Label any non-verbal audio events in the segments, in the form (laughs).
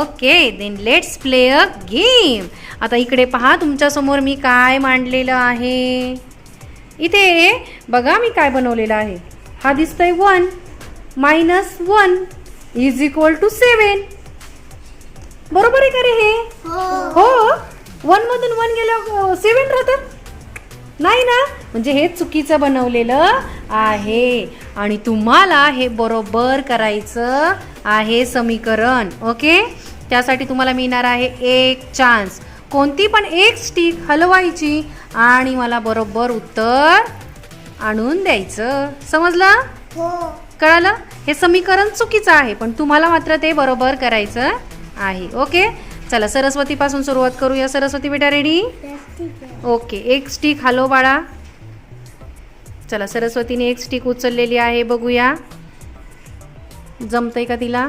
okay then let's play a game आता इकडे पहा तुमच्यासमोर मी काय मांडलेलं आहे? इथे बघा मी काय बनवलेलं आहे. हा दिसतोय one. Minus one is equal to seven बरोबर आहे का रे हे? हो. वन मधून वन गेलं सेवन राहतात नाही ना? म्हणजे हे चुकीचं बनवलेलं आहे. आणि तुम्हाला हे बरोबर करायचं आहे समीकरण ओके? त्यासाठी तुम्हाला मिळणार आहे एक चान्स कोणती पण एक स्टिक हलवायची आणि मला बरोबर उत्तर आणून द्यायचं. समजलं? कळालं? हे समीकरण चुकीचं आहे पण तुम्हाला मात्र ते बरोबर करायचं आहे ओके? चला सरस्वतीपासून सुरुवात करूया. सरस्वती बेटा रेडी ओके एक स्टिक हलव बाळा. चला सरस्वतीने एक स्टिक उचललेली आहे बघूया. जमतंय का तिला?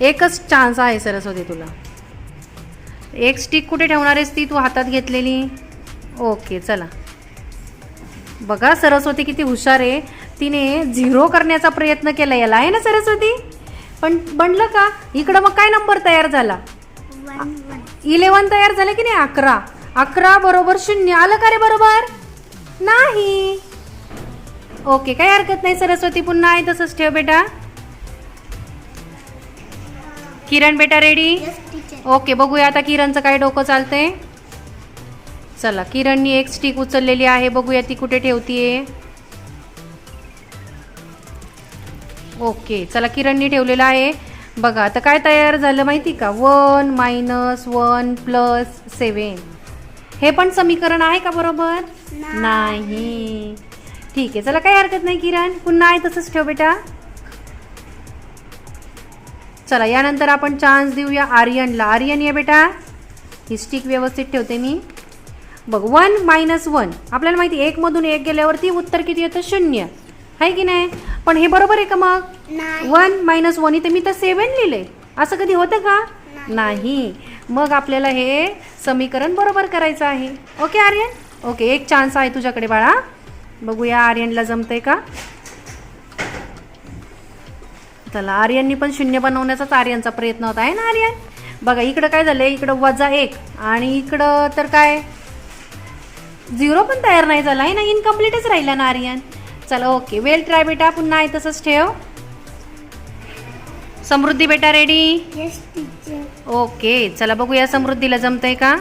एकच चान्स आहे सरस्वती तुला. एक स्टिक कुठे ठेवणार आहेस ती? तू हातात घेतलेली. ओके चला. बघा सरस्वती किती हुशार आहे. तिने झिरो करण्याचा प्रयत्न केला याला आहे ना सरस्वती? पण बनलं का? इकडं मग काय नंबर तयार झाला? इलेवन तयार झाले की नाही? अकरा. अकरा बरोबर शून्य. आलं का रे बरोबर? नाही. ओके काही हरकत नाही. सरस्वती पुन्हा आहे तसंच ठेव बेटा. किरण बेटा रेडी ओके बघूया आता किरणचं काय डोकं चालतंय. चला किरणनी एक स्टिक उचललेली आहे. बघूया ती कुठे ठेवतीये. ओके चला किरणनी ठेवलेलं आहे. बघा आता काय तयार झालं माहिती का? One minus one plus seven हे पण समीकरण आहे का बरोबर? नाही. ठीक आहे चला काही हरकत नाही किरण. पुन्हा आहे तसंच ठेव बेटा. चला यानंतर आपण चान्स देऊया आर्यनला. आर्यन ये बेटा. ही स्टिक व्यवस्थित ठेवते मी. बघ वन मायनस वन आपल्याला माहिती एकमधून एक गेल्यावरती उत्तर किती येतं? शून्य. आहे की नाही? पण हे बरोबर आहे का मग? वन मायनस वन इथे मी तर सेवन लिहिलंय असं कधी होतं का? नाही. मग आपल्याला हे समीकरण बरोबर करायचं आहे. ओके आर्यन? ओके एक चान्स आहे तुझ्याकडे बाळा. बघूया आर्यनला जमतंय का? चला आर्यननी पण शून्य बनवण्याचाच आर्यनचा प्रयत्न होता आहे ना आर्यन? बघा इकडं काय झालं इकडं वजा एक आणि इकडं तर काय? झिरो पण तयार नाही झाला आहे ना? इनकम्प्लीटच राहिला ना आर्यन? चला ओके वेल ट्राय बेटा पुन्हा आहे तसंच ठेव. समृद्धी बेटा रेडी ओके चला बघूया समृद्धीला जमतंय का?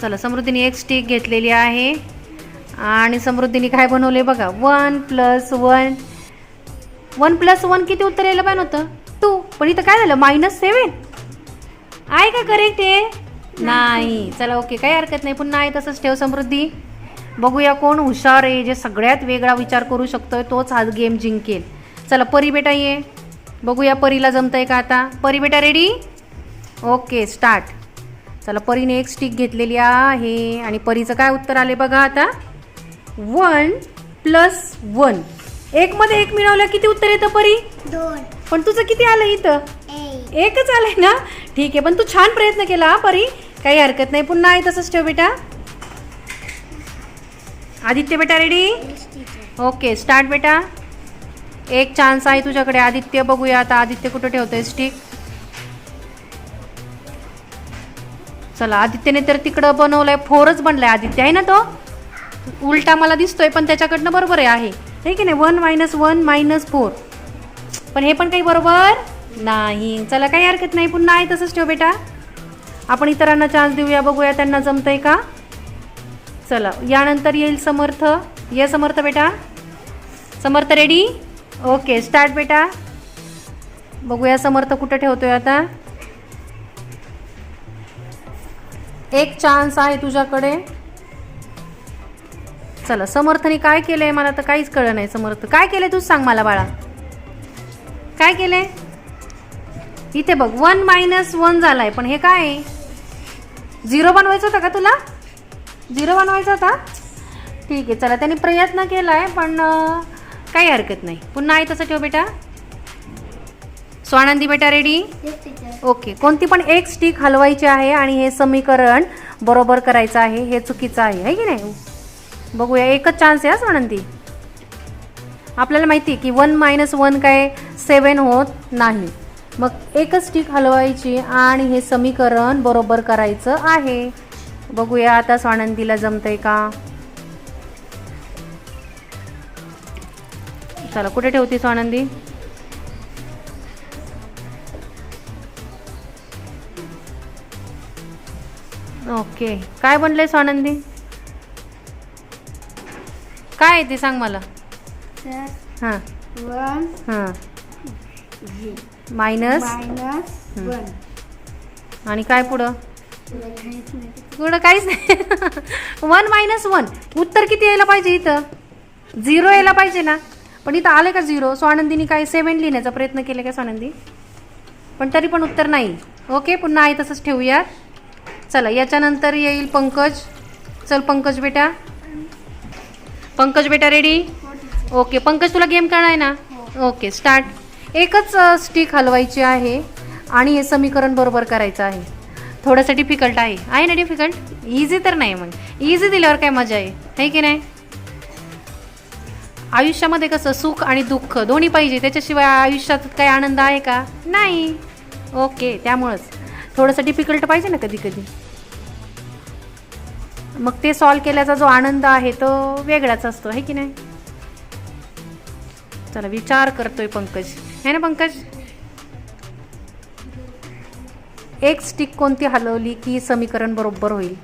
चला समृद्धीने एक स्टिक घेतलेली आहे. आणि समृद्धीने काय बनवले बघा one plus one one plus one किती उत्तर यायला पाहिजे होतं? टू पण इथं काय झालं? मायनस सेवन आहे का करेक्ट आहे नाही. चला ओके काही हरकत नाही. पुन्हा आहे तसंच ठेव समृद्धी. बघूया कोण हुशार आहे जे सगळ्यात वेगळा विचार करू शकतोय तोच हा गेम जिंकेल. चला परी बेटा ये. बघूया परीला जमतंय का आता. परी बेटा रेडी ओके स्टार्ट चला परीने एक स्टिक घेतलेली आहे आणि परीचं काय उत्तर आले बघा आता. वन प्लस वन एकमध्ये एक मिळवलं किती उत्तर येतं परी? दोन. पण तुझं किती आलं इथं? एक. एकच आलंय ना? ठीक आहे पण तू छान प्रयत्न केला हा परी. काही हरकत नाही पुन्हा आहे तसंच ठेव बेटा. आदित्य बेटा रेडी ओके स्टार्ट बेटा. एक चान्स आहे तुझ्याकडे. आदित्य बघूया आता आदित्य कुठं ठेवतोय स्टिक चला आदित्यने तर तिकडं बनवलंय फोरच बनलाय आदित्य आहे ना तो? उलटा मला दिसतोय पण त्याच्याकडनं बरोबर आहे. आहे की नाही? One minus one minus four पण हे पण काही बरोबर नाही. चला काही हरकत नाही. पुन्हा आहे तसंच ठेव बेटा. आपण इतरांना चान्स देऊया बघूया त्यांना जमतंय का? चला यानंतर येईल समर्थ. ये समर्थ बेटा. समर्थ रेडी ओके स्टार्ट बेटा. बघूया समर्थ कुठं ठेवतोय आता. एक चान्स आहे तुझ्याकडे. चला समर्थने काय केलंय मला तर काहीच कळलं नाही समर्थ. काय केलंय तूच सांग मला बाळा. काय केलंय? इथे बघ वन मायनस वन झालाय पण हे काय? आहे झिरो बनवायचं होतं का तुला? झिरो बनवायचा होता? ठीक आहे चला त्यांनी प्रयत्न केला आहे पण काही हरकत नाही. पुन्हा आहे तसं ठेव बेटा. स्वानंदी बेटा रेडी ओके कोणती पण एक स्टिक हलवायची आहे आणि हे समीकरण बरोबर करायचं आहे हे चुकीचं आहे है की नाही? बघूया. एकच चान्स आहे स्वानंदी. आपल्याला माहिती आहे की वन मायनस वन काय? सेवन होत नाही. मग एकच स्टिक हलवायची आणि हे समीकरण बरोबर करायचं आहे. बघूया आता स्वानंदीला जमतंय का? चला कुठे ठेवते स्वानंदी? ओके. काय बनलंय स्वानंदी? काय आहे ते सांग मला. हां. वन. हां. मायनस? आणि काय पुढं? पुढं काहीच नाही. (laughs) One minus one. उत्तर किती यायला पाहिजे इथं? झिरो यायला पाहिजे ना? पण इथं आले का झिरो स्वानंदीने काय सेवन लिहिण्याचा प्रयत्न केला का स्वानंदी? पण तरी पण उत्तर नाही. ओके पुन्हा आहे तसंच ठेवूया. चला याच्यानंतर येईल पंकज. चल पंकज बेटा. पंकज बेटा रेडी ओके पंकज तुला गेम कळणार आहे ना? ओके स्टार्ट एकच स्टिक हलवायची आहे आणि हे समीकरण बरोबर करायचं आहे. थोडंसं डिफिकल्ट आहे. आहे ना डिफिकल्ट इझी तर नाही मग. इझी दिल्यावर काय मजा आहे? है की नाही? आयुष्यामध्ये कसं सुख आणि दुःख दोन्ही पाहिजे त्याच्याशिवाय आयुष्यात काही आनंद आहे का? नाही. ओके त्यामुळंच. थोडंसं डिफिकल्ट पाहिजे ना कधी कधी मग ते सॉल्व केल्याचा जो आनंद आहे तो वेगळाच असतो आहे की नाही? चला विचार करतोय पंकज. है ना पंकज? एक स्टिक कोणती हलवली की समीकरण बरोबर होईल?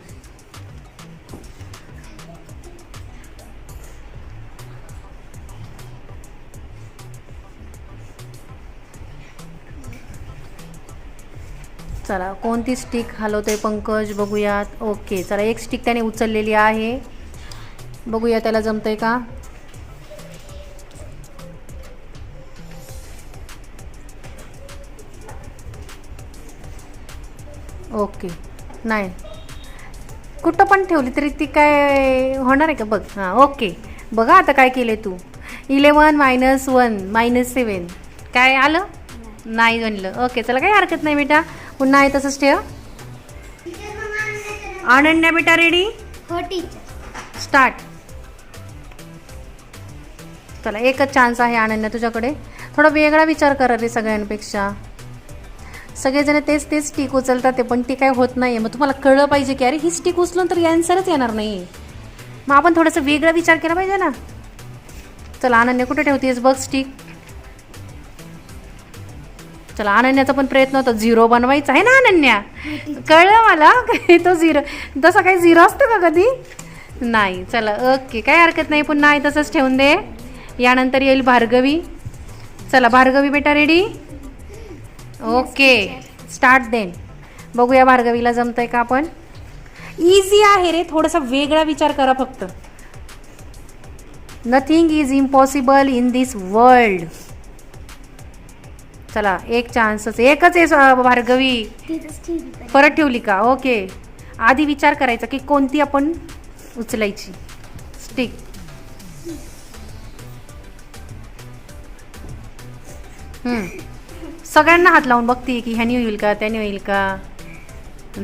चला कोणती स्टिक हलवतोय पंकज? बघूयात. ओके चला एक स्टिक त्याने उचललेली आहे. बघूया त्याला जमतंय का? ओके नाही कुठं पण ठेवली तरी ती काय होणार आहे का? बघ. हां ओके बघा आता काय केले तू. Eleven minus one minus seven काय आलं? नाही बनलं ओके चला काही हरकत नाही बेटा. पुन्हा आहे तसंच ठेव. अनन्या बेटा रेडी हो टीचर स्टार्ट चला एकच चान्स आहे अनन्या तुझ्याकडे. थोडा वेगळा विचार करा रे सगळ्यांपेक्षा. सगळेजण तेच तेच स्टिक उचलतात ते पण ती काय होत नाही मग तुम्हाला कळलं पाहिजे की अरे ही स्टिक उचलून तर अँसरच येणार नाही. मग आपण थोडासा वेगळा विचार केला पाहिजे ना. चला अनन्या कुठे ठेवतेस? बघ स्टिक चला अनन्याचा पण प्रयत्न होता. झिरो बनवायचा आहे ना अनन्या? कळलं मला? काय (laughs) तो झिरो तसा काही झिरो असतो का कधी? नाही. चला ओके. काय हरकत नाही. पुन्हा आहे तसंच ठेवून दे. यानंतर येईल भार्गवी. चला भार्गवी बेटा रेडी ओके. स्टार्ट देन बघूया भार्गवीला जमतंय का आपण? इझी आहे रे. थोडासा वेगळा विचार करा फक्त. Nothing is impossible in this world चला एक चान्सच एकच आहे भार्गवी. परत ठेवली का? ओके. आधी विचार करायचा की कोणती आपण उचलायची. स्टिक सगळ्यांना हात लावून बघते की ह्यानी होईल का त्याने होईल का.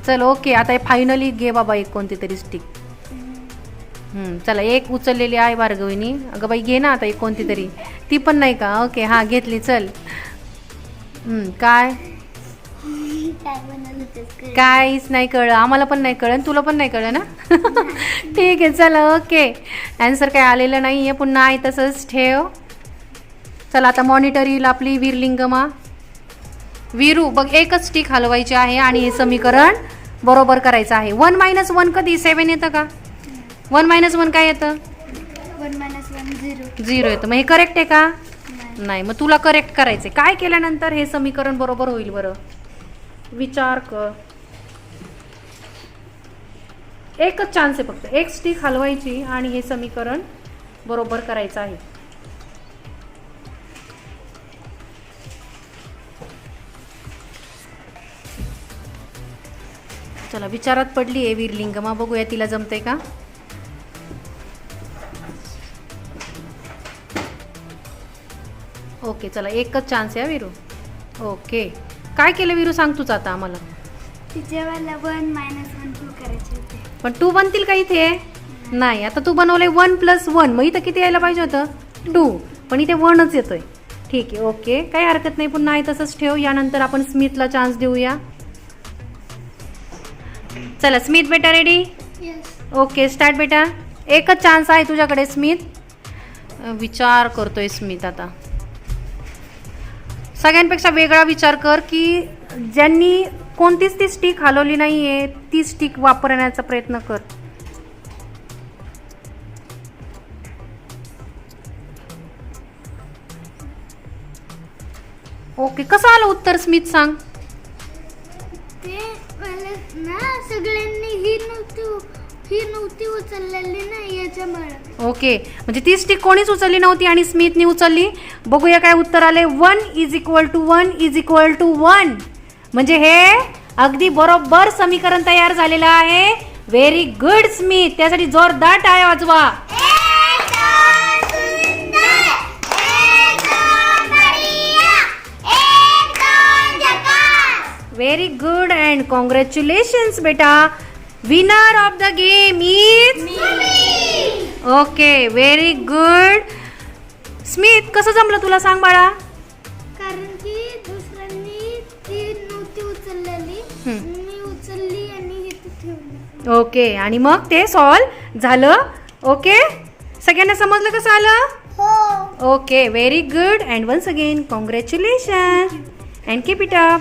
चल ओके. आता फायनली घे बाबा एक कोणती तरी स्टिक चला एक उचललेली आहे भार्गवीनी. अगं बाई घे ना आता एक कोणती तरी ती पण नाही का? ओके. हां घेतली. चल. हम्म, काय? काय बनवलं तेच कळलं. काहीच नाही कळलं. आम्हाला पण नाही कळलं तुला पण नाही कळलं ना? (laughs) ठीक आहे चला ओके ॲन्सर काय आलेलं नाही आहे पुन्हा आहे तसंच ठेव. चला आता मॉनिटर येईल आपली वीरलिंगमा. वीरू बघ एकच स्टिक हलवायची आहे आणि हे समीकरण बरोबर करायचं आहे. वन मायनस वन कधी? सेवन येतं का? वन मायनस वन काय येतं? झिरो येतं. मग हे करेक्ट आहे का? नाही मग तुला करेक्ट करायचे काय केल्यानंतर हे समीकरण बरोबर होईल बरं? विचार कर. एकच चान्स आहे फक्त. एक स्टिक हलवायची आणि हे समीकरण बरोबर करायचं आहे. चला विचारात पडली आहे वीरलिंगमा. बघूया तिला जमते का? ओके चला एकच चान्स हा, वीरू. ओके. काय केलं वीरू? सांग तूच आता आम्हाला. तिच्यावाला वन मायनस वन टू करायचे होते. पण टू बनतील का इथे? नाही. आता तू बनवलंय वन प्लस वन मग इथं किती यायला पाहिजे होतं? टू पण इथे वनच येतोय. ठीक आहे ओके. काही हरकत नाही पुन्हा आहे तसंच ठेव. यानंतर आपण स्मिथला चान्स देऊया. चला स्मिथ बेटा रेडी ओके स्टार्ट बेटा. एकच चान्स आहे तुझ्याकडे स्मिथ विचार करतोय स्मिथ आता. सगळ्यांपेक्षा वेगळा विचार कर की ज्यांनी कोणतीच ती स्टिक हलवली नाही आहे ती स्टिक वापरण्याचा प्रयत्न कर. ओके कसं आलं उत्तर स्मिथ सांग? ते मला ना सगळ्यांनी ही नव्हतं. ही नव्हती उचललेली ना याच्यामुळे. ओके. म्हणजे ती स्टिक कोणीच उचलली नव्हती आणि स्मिथनी उचलली? बघूया काय उत्तर आले one is equal to one is equal to one म्हणजे हे अगदी बरोबर समीकरण तयार झालेलं आहे. व्हेरी गुड स्मिथ त्यासाठी जोरदार टाळ्या वाजवा. व्हेरी गुड अँड कॉंग्रॅच्युलेशन्स बेटा. Winner of the game is okay very good Smith कसं जमलं तुला सांग बाळा? कारण की दुसऱ्यांनी ती नव्हती उचललेली. हम्म. मी उचलली आणि इथे ठेवली. ओके आणि मग ते सॉल्व झालं. ओके सगळ्यांना समजलं कसं आलं हो. Okay very good and once again congratulation and keep it up